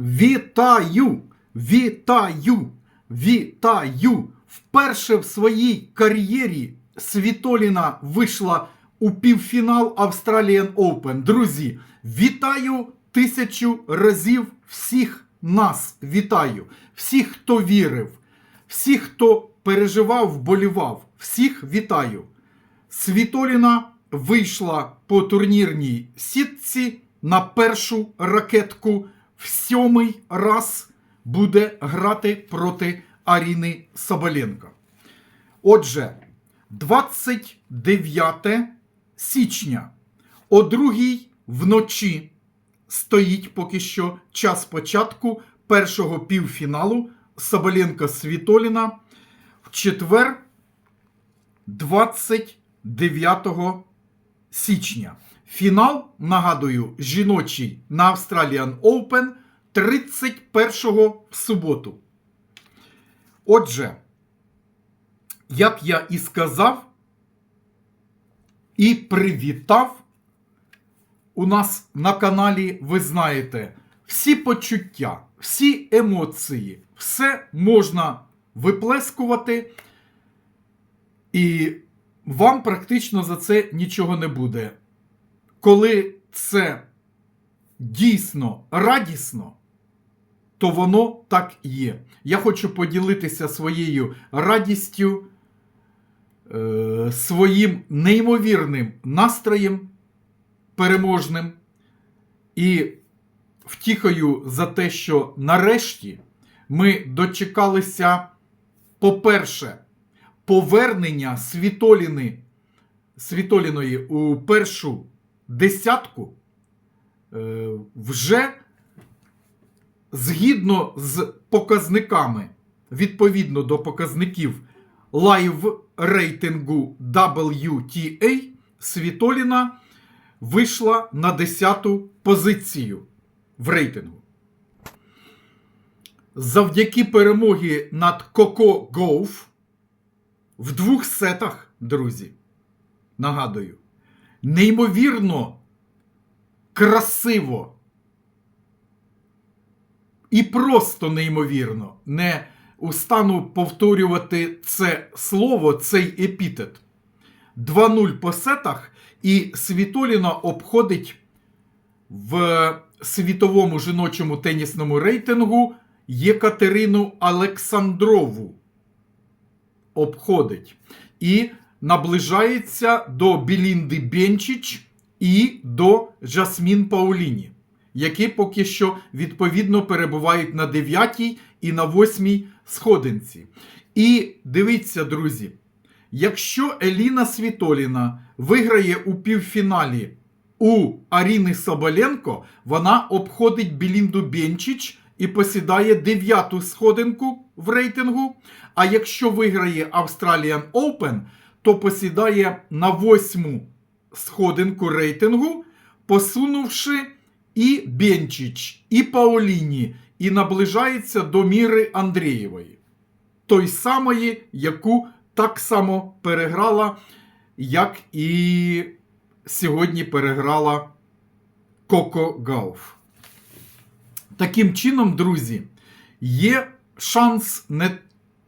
Вітаю! Вітаю! Вітаю! Вперше в своїй кар'єрі Світоліна вийшла у півфінал Australian Open. Друзі, вітаю тисячу разів всіх нас. Вітаю! Всіх, хто вірив, всіх, хто переживав, вболівав, всіх вітаю. Світоліна вийшла по турнірній сітці на першу ракетку. В сьомий раз буде грати проти Аріни Соболенко. Отже, 29 січня о другій вночі стоїть поки що час початку першого півфіналу Соболенко Світоліна в четвер 29 січня. Фінал, нагадую, жіночий на Australian Open 31 в суботу. Отже, як я і сказав, і привітав, у нас на каналі, ви знаєте, всі почуття, всі емоції, все можна виплескувати. І вам практично за це нічого не буде. Коли це дійсно радісно, то воно так є. Я хочу поділитися своєю радістю, е, своїм неймовірним настроєм переможним і втіхою за те, що нарешті ми дочекалися, по-перше, повернення Світоліни, Світоліної у першу десятку е, вже згідно з показниками, відповідно до показників лайв рейтингу WTA, Світоліна вийшла на 10-ту позицію в рейтингу. Завдяки перемоги над Коко Гоуф в двох сетах, друзі, нагадую, неймовірно красиво і просто неймовірно не устану повторювати це слово, цей епітет. 2-0 по сетах, і Світоліна обходить в світовому жіночому тенісному рейтингу Єкатерину Олександрову. Обходить. І наближається до Білінди Бенчич і до Жасмін Пауліні, які поки що відповідно перебувають на 9 і на 8 сходинці. І дивіться, друзі, якщо Еліна Світоліна виграє у півфіналі у Аріни Соболенко, вона обходить Білінду Бенчич і посідає дев'яту сходинку в рейтингу. А якщо виграє Australian Open, то посідає на восьму сходинку рейтингу, посунувши і Бенчич, і Паоліні, і наближається до Міри Андрієвої. Той самої, яку так само переграла, як і сьогодні переграла Коко Гауф. Таким чином, друзі, є шанс не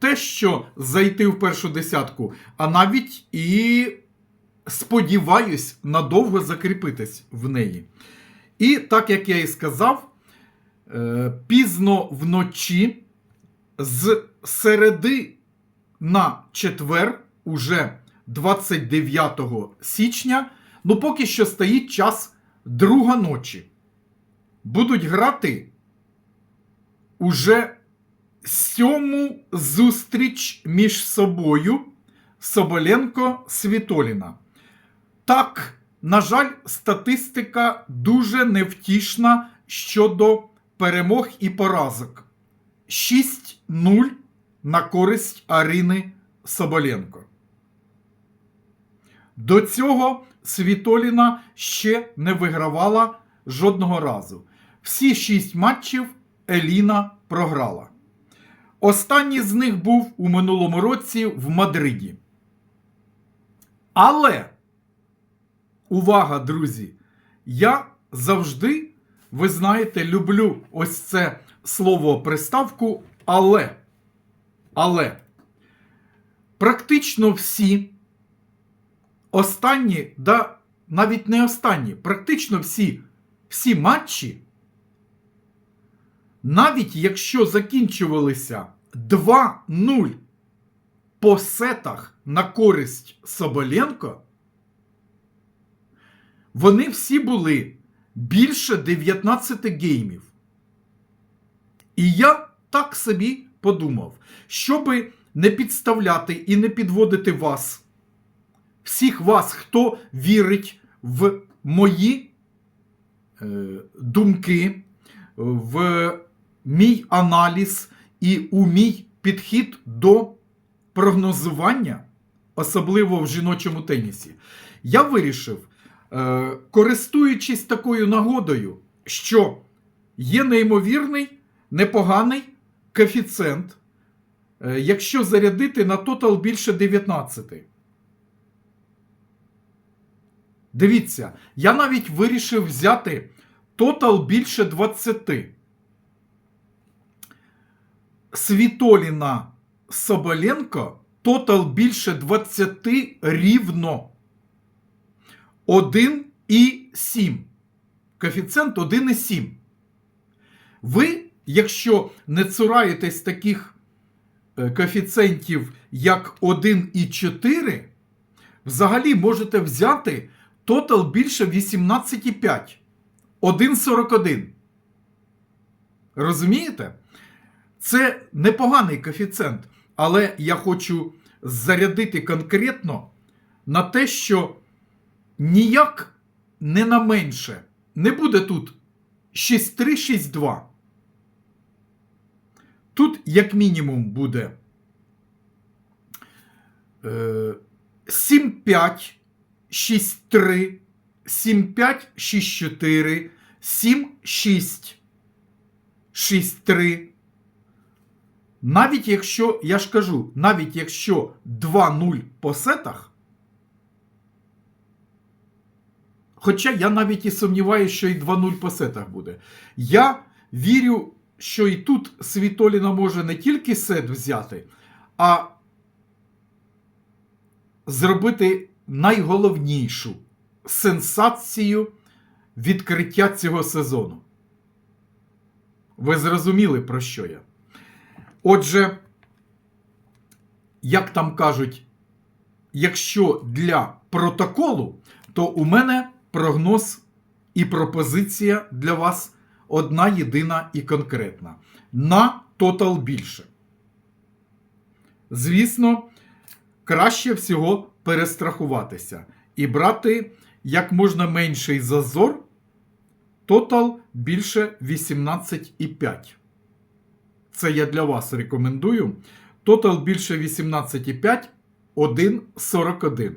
те, що зайти в першу десятку, а навіть і, сподіваюсь, надовго закріпитись в неї. І так як я і сказав, е, пізно вночі з середи на четвер, уже 29 січня, ну поки що стоїть час друга ночі. Будуть грати уже сьому зустріч між собою Соболенко Світоліна. Так, на жаль, статистика дуже невтішна щодо перемог і поразок. 6-0 на користь Арини Соболенко. До цього Світоліна ще не вигравала жодного разу. Всі шість матчів Еліна програла. Останній з них був у минулому році в Мадриді. Але, увага, друзі, я завжди ви знаєте, люблю ось це слово приставку, але. Але практично всі останні, да навіть не останні, практично всі, всі матчі, навіть якщо закінчувалися 2-0 по сетах на користь Соболенко, вони всі були більше 19 геймів. І я так собі подумав, щоби не підставляти і не підводити вас, всіх вас, хто вірить в мої е, думки, в мій аналіз і у мій підхід до прогнозування, особливо в жіночому тенісі, я вирішив, е, користуючись такою нагодою, що є неймовірний, непоганий коефіцієнт, е, якщо зарядити на тотал більше 19. Дивіться, я навіть вирішив взяти тотал більше 20. Світоліна Соболенко тотал більше 20 рівно 1,7. Коефіцієнт 1,7. Ви, якщо не цураєтесь таких е, коефіцієнтів, як 1,4, взагалі можете взяти тотал більше 18,5. 1,41. Розумієте? Це непоганий коефіцієнт, але я хочу зарядити конкретно на те, що ніяк не на менше не буде тут 6,362. Тут, як мінімум, буде е, 7,5, 6,3, 7,5, 6,4, 7,6, 6,3. Навіть якщо, я ж кажу, навіть якщо 2-0 по сетах, хоча я навіть і сумніваюся, що і 2-0 по сетах буде. Я вірю, що і тут Світоліна може не тільки сет взяти, а зробити найголовнішу сенсацію відкриття цього сезону. Ви зрозуміли, про що я? Отже, як там кажуть, якщо для протоколу, то у мене прогноз і пропозиція для вас одна єдина і конкретна. На тотал більше. Звісно, краще всього перестрахуватися і брати як можна менший зазор, тотал більше 18,5. Це я для вас рекомендую. Тотал більше 18,5, 1,41.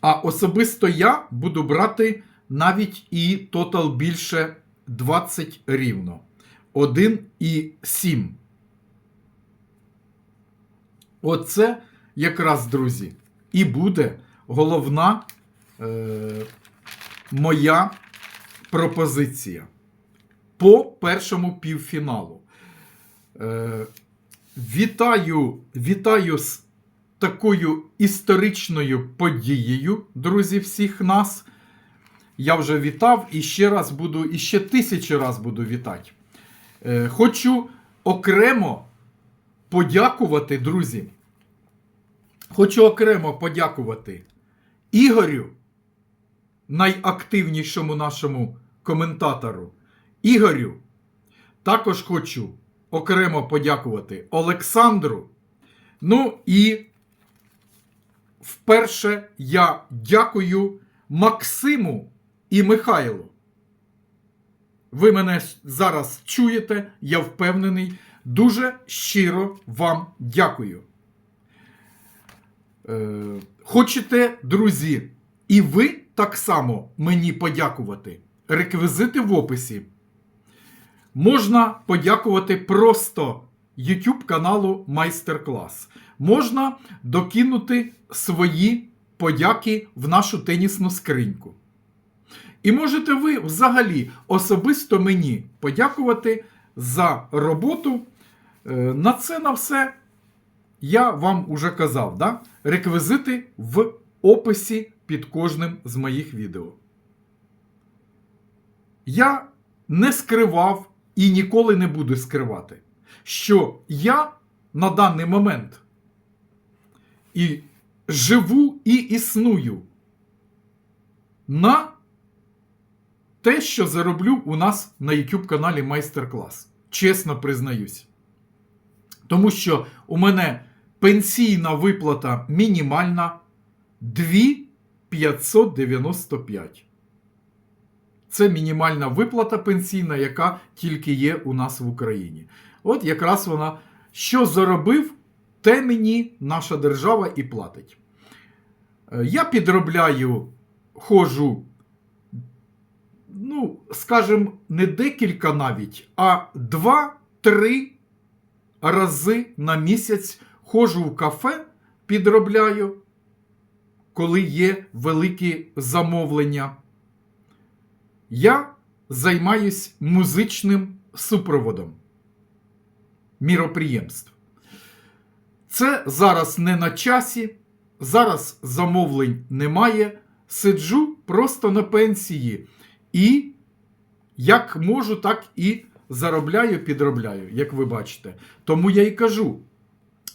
А особисто я буду брати навіть і тотал більше 20 рівно. 1,7. Оце якраз, друзі, і буде головна е, моя пропозиція по першому півфіналу. Е, Вітаю, вітаю з такою історичною подією, друзі, всіх нас. Я вже вітав і ще раз буду, і ще тисячі раз буду вітати. Е, Хочу окремо подякувати, друзі. Хочу окремо подякувати Ігорю, найактивнішому нашому коментатору. Ігорю, також хочу окремо подякувати Олександру. Ну і вперше я дякую Максиму і Михайлу. Ви мене зараз чуєте, я впевнений. Дуже щиро вам дякую. Е, хочете, друзі, і ви так само мені подякувати. Реквізити в описі. Можна подякувати просто YouTube каналу Майстер-клас. Можна докинути свої подяки в нашу тенісну скриньку. І можете ви взагалі особисто мені подякувати за роботу. Е, На це на все я вам уже казав, да? реквізити в описі під кожним з моїх відео. Я не скривав і ніколи не буду скривати, що я на даний момент і живу і існую на те, що зароблю у нас на YouTube каналі Майстер-клас. Чесно признаюсь. Тому що у мене пенсійна виплата мінімальна 2595. Це мінімальна виплата пенсійна, яка тільки є у нас в Україні. От якраз вона, що заробив, те мені наша держава і платить. Е, Я підробляю, ходжу, ну, скажімо, не декілька навіть, а два-три рази на місяць ходжу в кафе, підробляю, коли є великі замовлення. Я займаюсь музичним супроводом міроприємств. Це зараз не на часі, зараз замовлень немає. Сиджу просто на пенсії і як можу, так і заробляю, підробляю, як ви бачите. Тому я і кажу: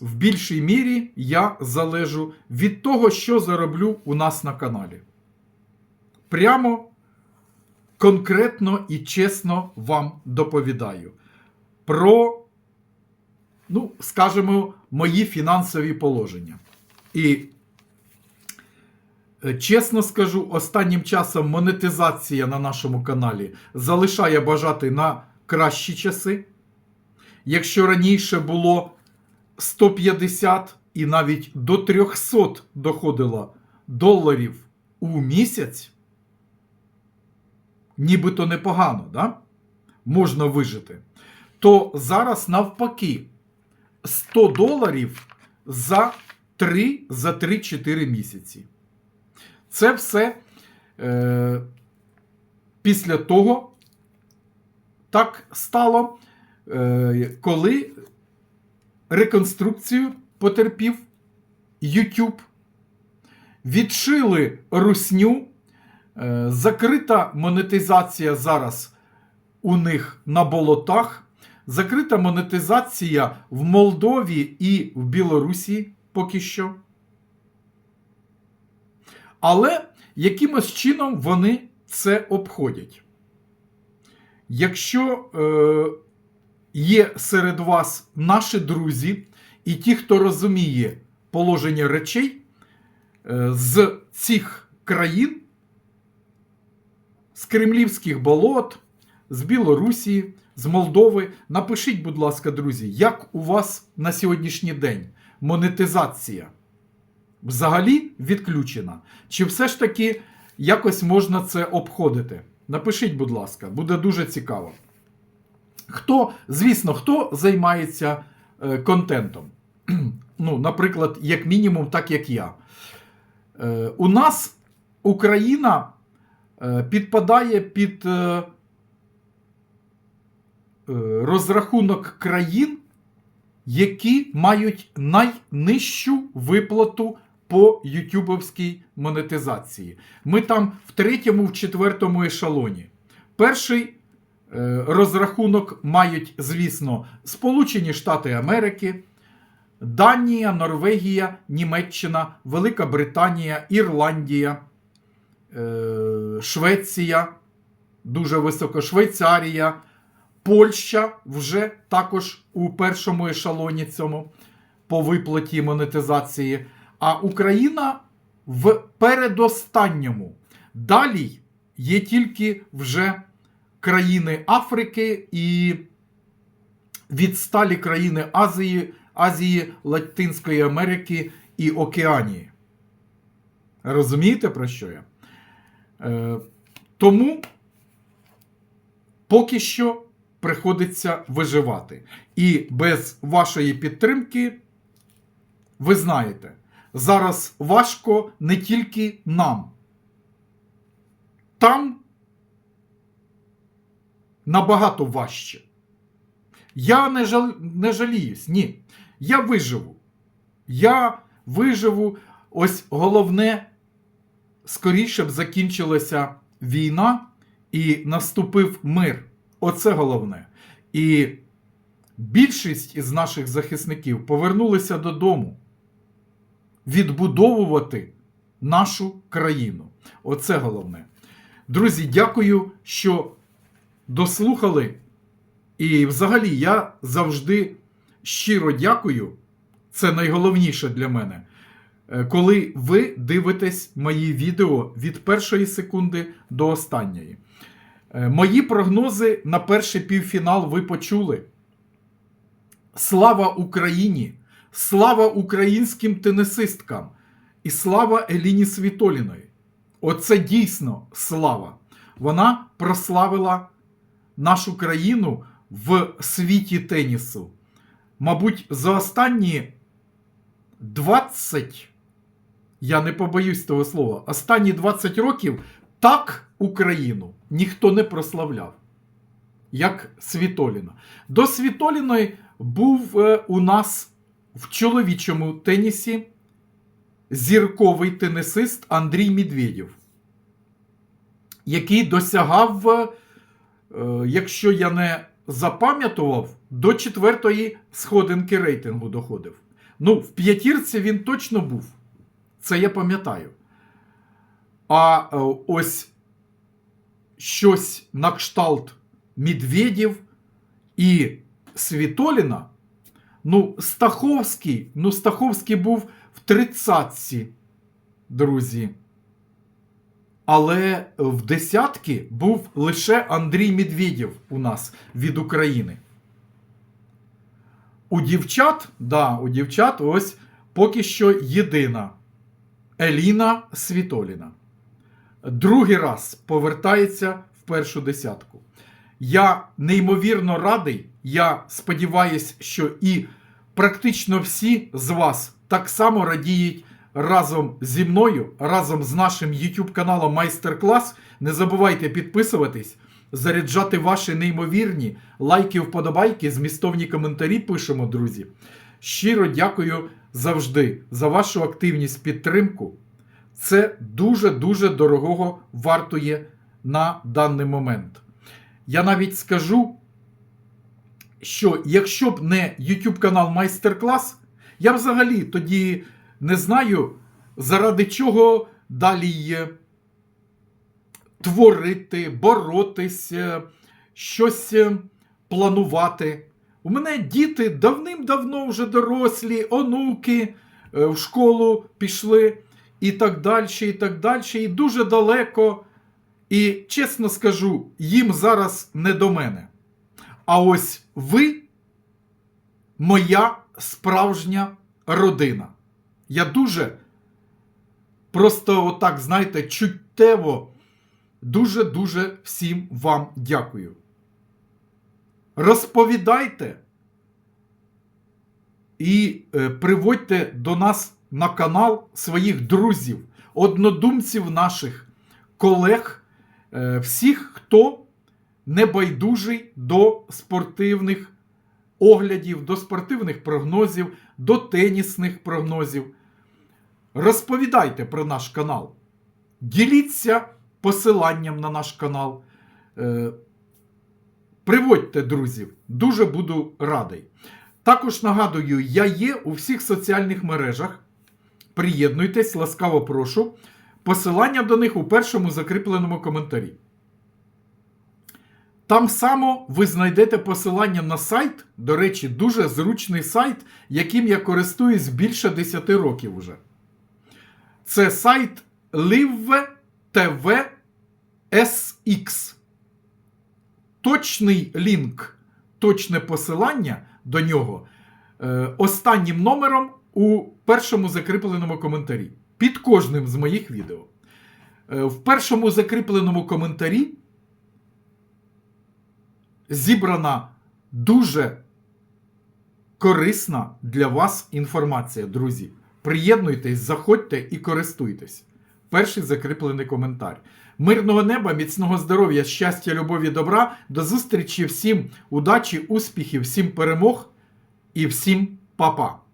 в більшій мірі я залежу від того, що зароблю у нас на каналі. Прямо конкретно і чесно вам доповідаю про, ну, скажімо, мої фінансові положення. І е, чесно скажу, останнім часом монетизація на нашому каналі залишає бажати на кращі часи. Якщо раніше було 150 і навіть до 300 доходило доларів у місяць, нібито непогано, да? можна вижити, то зараз навпаки 100 доларів за 3 за 3-4 місяці. Це все е, після того так стало, е, коли реконструкцію потерпів YouTube, відшили русню. Е, Закрита монетизація зараз у них на болотах. Закрита монетизація в Молдові і в Білорусі поки що. Але якимось чином вони це обходять. Якщо е, є серед вас наші друзі і ті, хто розуміє положення речей е, з цих країн, з кремлівських болот, з Білорусі, з Молдови. Напишіть, будь ласка, друзі, як у вас на сьогоднішній день монетизація взагалі відключена? Чи все ж таки якось можна це обходити? Напишіть, будь ласка, буде дуже цікаво. Хто, звісно, хто займається е, контентом? ну, наприклад, як мінімум, так як я. Е, у нас Україна підпадає під е, е, розрахунок країн, які мають найнижчу виплату по ютубовській монетизації. Ми там в третьому, в четвертому ешелоні. Перший е, розрахунок мають, звісно, Сполучені Штати Америки, Данія, Норвегія, Німеччина, Велика Британія, Ірландія, е, Швеція, дуже високо, Швейцарія, Польща вже також у першому ешелоні цьому по виплаті монетизації. А Україна в передостанньому. Далі є тільки вже країни Африки і відсталі країни Азії, Азії, Латинської Америки і Океанії. Розумієте, про що я? Е, тому поки що приходиться виживати. І без вашої підтримки, ви знаєте, зараз важко не тільки нам. Там набагато важче. Я не, жал... не жаліюсь, ні. Я виживу. Я виживу. Ось головне, скоріше б закінчилася війна і наступив мир. Оце головне. І більшість із наших захисників повернулися додому відбудовувати нашу країну. Оце головне. Друзі, дякую, що дослухали. І взагалі я завжди щиро дякую. Це найголовніше для мене. Е, Коли ви дивитесь мої відео від першої секунди до останньої. Е, Мої прогнози на перший півфінал ви почули. Слава Україні! Слава українським тенісисткам! І слава Еліні Світоліної! Оце дійсно слава! Вона прославила нашу країну в світі тенісу. Мабуть, за останні 20, я не побоюсь того слова, останні 20 років так Україну ніхто не прославляв, як Світоліна. До Світоліної був е, у нас в чоловічому тенісі зірковий тенісист Андрій Медведєв, який досягав, е, якщо я не запам'ятував, до четвертої сходинки рейтингу доходив. Ну, в п'ятірці він точно був. Це я пам'ятаю. А е, ось щось на кшталт Медведєв і Світоліна. Ну, Стаховський, ну, Стаховський був в тридцятці, друзі. Але в десятки був лише Андрій Медведєв у нас від України. У дівчат, да, у дівчат ось поки що єдина Еліна Світоліна. Другий раз повертається в першу десятку. Я неймовірно радий. Я сподіваюся, що і практично всі з вас так само радіють разом зі мною, разом з нашим YouTube каналом Майстер-клас. Не забувайте підписуватись, заряджати ваші неймовірні лайки, вподобайки, змістовні коментарі пишемо, друзі. Щиро дякую завжди за вашу активність, підтримку. Це дуже-дуже дорогого вартує на даний момент. Я навіть скажу, що якщо б не YouTube канал Майстер-клас, я взагалі тоді не знаю, заради чого далі є творити, боротися, щось е, планувати. У мене діти давним-давно вже дорослі, онуки е, в школу пішли і так далі, і так далі, і дуже далеко. І чесно скажу, їм зараз не до мене. А ось ви моя справжня родина. Я дуже просто отак, знаєте, чуттєво, дуже-дуже всім вам дякую. Розповідайте і е, приводьте до нас на канал своїх друзів, однодумців наших, колег, е, всіх, хто небайдужий до спортивних оглядів, до спортивних прогнозів, до тенісних прогнозів. Розповідайте про наш канал. Діліться посиланням на наш канал. Приводьте друзів, дуже буду радий. Також нагадую, я є у всіх соціальних мережах. Приєднуйтесь, ласкаво прошу. Посилання до них у першому закріпленому коментарі. Там само ви знайдете посилання на сайт, до речі, дуже зручний сайт, яким я користуюсь більше 10 років уже. Це сайт Live SX. Точний лінк, точне посилання до нього е, останнім номером у першому закріпленому коментарі. Під кожним з моїх відео. Е, в першому закріпленому коментарі зібрана дуже корисна для вас інформація, друзі. Приєднуйтесь, заходьте і користуйтесь. Перший закріплений коментар. Мирного неба, міцного здоров'я, щастя, любові, добра. До зустрічі всім удачі, успіхів, всім перемог і всім па-па.